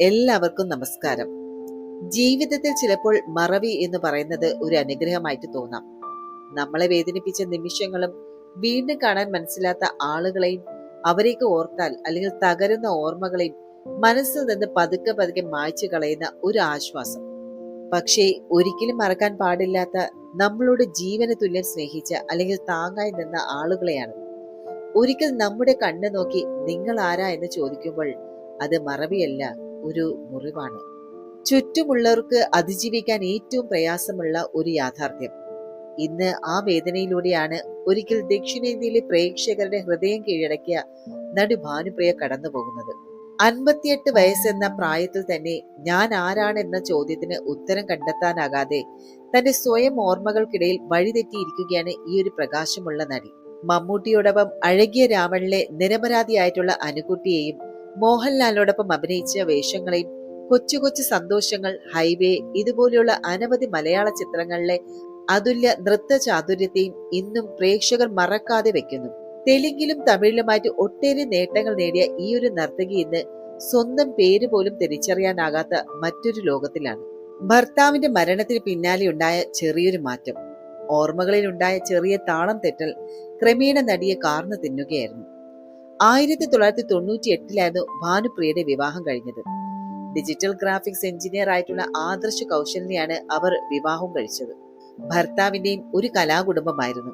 എല്ലാവർക്കും നമസ്കാരം. ജീവിതത്തിൽ ചിലപ്പോൾ മറവി എന്ന് പറയുന്നത് ഒരു അനുഗ്രഹമായിട്ട് തോന്നാം. നമ്മളെ വേദനിപ്പിച്ച നിമിഷങ്ങളും വീണ്ടും കാണാൻ മനസ്സിലാത്ത ആളുകളെയും അവരേക്ക് ഓർത്താൽ അല്ലെങ്കിൽ തകരുന്ന ഓർമ്മകളെയും മനസ്സിൽ നിന്ന് പതുക്കെ പതുക്കെ മായ്ച്ചു കളയുന്ന ഒരു ആശ്വാസം. പക്ഷേ ഒരിക്കലും മറക്കാൻ പാടില്ലാത്ത നമ്മളോട് ജീവന തുല്യം സ്നേഹിച്ച അല്ലെങ്കിൽ താങ്ങായി നിന്ന ആളുകളെയാണ്. ഒരിക്കൽ നമ്മുടെ കണ്ണ് നോക്കി നിങ്ങൾ ആരാ എന്ന് ചോദിക്കുമ്പോൾ അത് മറവിയല്ല ഒരു മുറിവാണ്. ചുറ്റുമുള്ളവർക്ക് അതിജീവിക്കാൻ ഏറ്റവും പ്രയാസമുള്ള ഒരു യാഥാർത്ഥ്യം. ഇന്ന് ആ വേദനയിലൂടെയാണ് ഒരിക്കൽ ദക്ഷിണേന്ത്യയിലെ പ്രേക്ഷകരുടെ ഹൃദയം കീഴടക്കിയ നടി ഭാനുപ്രിയ കടന്നു പോകുന്നത് അൻപത്തിയെട്ട് വയസ്സെന്ന പ്രായത്തിൽ തന്നെ ഞാൻ ആരാണെന്ന ചോദ്യത്തിന് ഉത്തരം കണ്ടെത്താനാകാതെ തന്റെ സ്വയം ഓർമ്മകൾക്കിടയിൽ വഴിതെറ്റിയിരിക്കുകയാണ് ഈ ഒരു പ്രകാശമുള്ള നടി. മമ്മൂട്ടിയോടൊപ്പം അഴകിയ രാവണിലെ നിരപരാധിയായിട്ടുള്ള അനുകുട്ടിയെയും മോഹൻലാലിനോടൊപ്പം അഭിനയിച്ച വേഷങ്ങളെയും കൊച്ചു കൊച്ചു സന്തോഷങ്ങൾ ഹൈവേ ഇതുപോലെയുള്ള അനവധി മലയാള ചിത്രങ്ങളിലെ അതുല്യ നൃത്ത ചാതുര്യത്തെയും ഇന്നും പ്രേക്ഷകർ മറക്കാതെ വെക്കുന്നു. തെലുങ്കിലും തമിഴിലുമായിട്ട് ഒട്ടേറെ നേട്ടങ്ങൾ നേടിയ ഈ ഒരു നർത്തകി ഇന്ന് സ്വന്തം പേര് പോലും തിരിച്ചറിയാനാകാത്ത മറ്റൊരു ലോകത്തിലാണ്. ഭർത്താവിന്റെ മരണത്തിന് പിന്നാലെ ഉണ്ടായ ചെറിയൊരു മാറ്റം. ഓർമ്മകളിൽ ഉണ്ടായ ചെറിയ താളം തെറ്റൽ ക്രമേണ നടിയെ കാർന്നു തിന്നുകയായിരുന്നു. ആയിരത്തി തൊള്ളായിരത്തി തൊണ്ണൂറ്റി എട്ടിലായിരുന്നു ഭാനുപ്രിയയുടെ വിവാഹം കഴിഞ്ഞത്. ഡിജിറ്റൽ ഗ്രാഫിക്സ് എഞ്ചിനീയർ ആയിട്ടുള്ള ആദർശ കൗശലിനെയാണ് അവർ വിവാഹം കഴിച്ചത്. ഭർത്താവിന്റെയും ഒരു കലാകുടുംബമായിരുന്നു.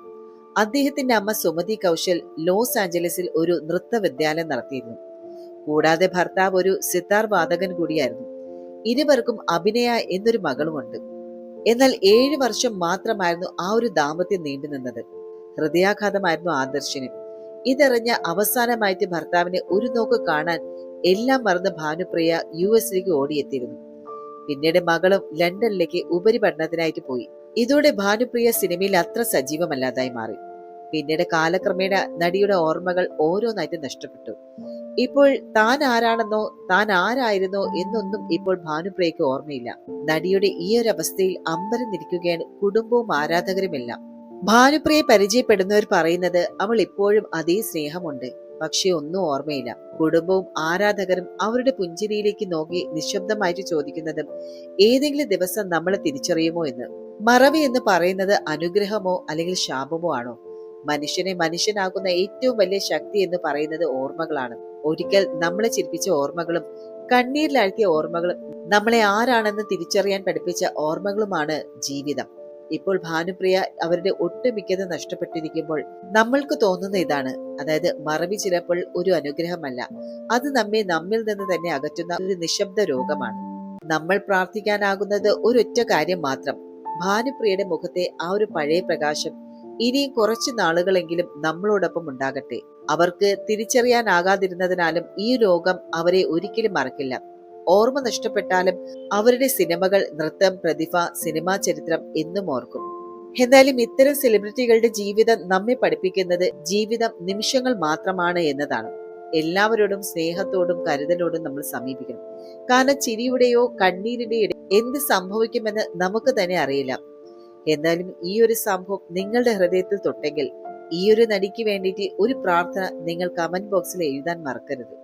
അദ്ദേഹത്തിന്റെ അമ്മ സുമതി കൗശൽ ലോസ് ആഞ്ചലസിൽ ഒരു നൃത്ത വിദ്യാലയം നടത്തിയിരുന്നു. കൂടാതെ ഭർത്താവ് ഒരു സിത്താർ വാദകൻ കൂടിയായിരുന്നു. ഇരുവർക്കും അഭിനയ എന്നൊരു മകളുമുണ്ട്. എന്നാൽ ഏഴു വർഷം മാത്രമായിരുന്നു ആ ഒരു ദാമ്പത്യം നീണ്ടുനിന്നത്. ഹൃദയാഘാതമായിരുന്നു ആദർശിന്. ഇതറിഞ്ഞ അവസാനമായിട്ട് ഭർത്താവിനെ ഒരു നോക്ക് കാണാൻ എല്ലാം മറന്ന് ഭാനുപ്രിയ യു എസിലേക്ക് ഓടിയെത്തിയിരുന്നു. പിന്നീട് മകളും ലണ്ടനിലേക്ക് ഉപരിപഠനത്തിനായിട്ട് പോയി. ഇതോടെ ഭാനുപ്രിയ സിനിമയിൽ അത്ര സജീവമല്ലാതായി മാറി. പിന്നീട് കാലക്രമേണ നടിയുടെ ഓർമ്മകൾ ഓരോന്നായിട്ട് നഷ്ടപ്പെട്ടു. ഇപ്പോൾ താൻ ആരാണെന്നോ താൻ ആരായിരുന്നോ എന്നൊന്നും ഇപ്പോൾ ഭാനുപ്രിയയ്ക്ക് ഓർമ്മയില്ല. നടിയുടെ ഈ ഒരു അവസ്ഥയിൽ അമ്പരന്നിരിക്കുകയാണ് കുടുംബവും ആരാധകരുമെല്ലാം. ഭാനുപ്രിയെ പരിചയപ്പെടുന്നവർ പറയുന്നത് അവൾ ഇപ്പോഴും അതേ സ്നേഹമുണ്ട്. പക്ഷെ ഒന്നും ഓർമ്മയില്ല. കുടുംബവും ആരാധകരും അവരുടെ പുഞ്ചിരിയിലേക്ക് നോക്കി നിശബ്ദമായിട്ട് ചോദിക്കുന്നതും ഏതെങ്കിലും ദിവസം നമ്മളെ തിരിച്ചറിയുമോ എന്ന്. മറവി എന്ന് പറയുന്നത് അനുഗ്രഹമോ അല്ലെങ്കിൽ ശാപമോ ആണോ? മനുഷ്യനെ മനുഷ്യനാകുന്ന ഏറ്റവും വലിയ ശക്തി എന്ന് പറയുന്നത് ഓർമ്മകളാണ്. ഒരിക്കൽ നമ്മളെ ചിരിപ്പിച്ച ഓർമ്മകളും കണ്ണീരിലാഴ്ത്തിയ ഓർമ്മകളും നമ്മളെ ആരാണെന്ന് തിരിച്ചറിയാൻ പഠിപ്പിച്ച ഓർമ്മകളുമാണ് ജീവിതം. ഇപ്പോൾ ഭാനുപ്രിയ അവരുടെ ഒട്ടുമിക്കത് നഷ്ടപ്പെട്ടിരിക്കുമ്പോൾ നമ്മൾക്ക് തോന്നുന്ന ഇതാണ്. അതായത് മറവി ചിലപ്പോൾ ഒരു അനുഗ്രഹമല്ല. അത് നമ്മെ നമ്മിൽ നിന്ന് തന്നെ അകറ്റുന്ന ഒരു നിശബ്ദ രോഗമാണ്. നമ്മൾ പ്രാർത്ഥിക്കാനാകുന്നത് ഒരൊറ്റ കാര്യം മാത്രം. ഭാനുപ്രിയയുടെ മുഖത്തെ ആ ഒരു പഴയ പ്രകാശം ഇനിയും കുറച്ച് നാളുകളെങ്കിലും നമ്മളോടൊപ്പം ഉണ്ടാകട്ടെ. അവർക്ക് തിരിച്ചറിയാനാകാതിരുന്നതിനാലും ഈ രോഗം അവരെ ഒരിക്കലും മറക്കില്ല. ഓർമ്മ നഷ്ടപ്പെട്ടാലും അവരുടെ സിനിമകൾ നൃത്തം പ്രതിഭ സിനിമാ ചരിത്രം എന്നും ഓർക്കും. എന്നാലും ഇത്തരം സെലിബ്രിറ്റികളുടെ ജീവിതം നമ്മെ പഠിപ്പിക്കുന്നത് ജീവിതം നിമിഷങ്ങൾ മാത്രമാണ് എന്നതാണ്. എല്ലാവരോടും സ്നേഹത്തോടും കരുതലോടും നമ്മൾ സമീപിക്കണം. കാരണം ചിരിയുടെയോ കണ്ണീരിന്റെയോ എന്ത് സംഭവിക്കുമെന്ന് നമുക്ക് തന്നെ അറിയില്ല. എന്നാലും ഈ ഒരു സംഭവം നിങ്ങളുടെ ഹൃദയത്തിൽ തൊട്ടെങ്കിൽ ഈ ഒരു നടിക്ക് വേണ്ടിയിട്ട് ഒരു പ്രാർത്ഥന നിങ്ങൾ കമന്റ് ബോക്സിൽ എഴുതാൻ മറക്കരുത്.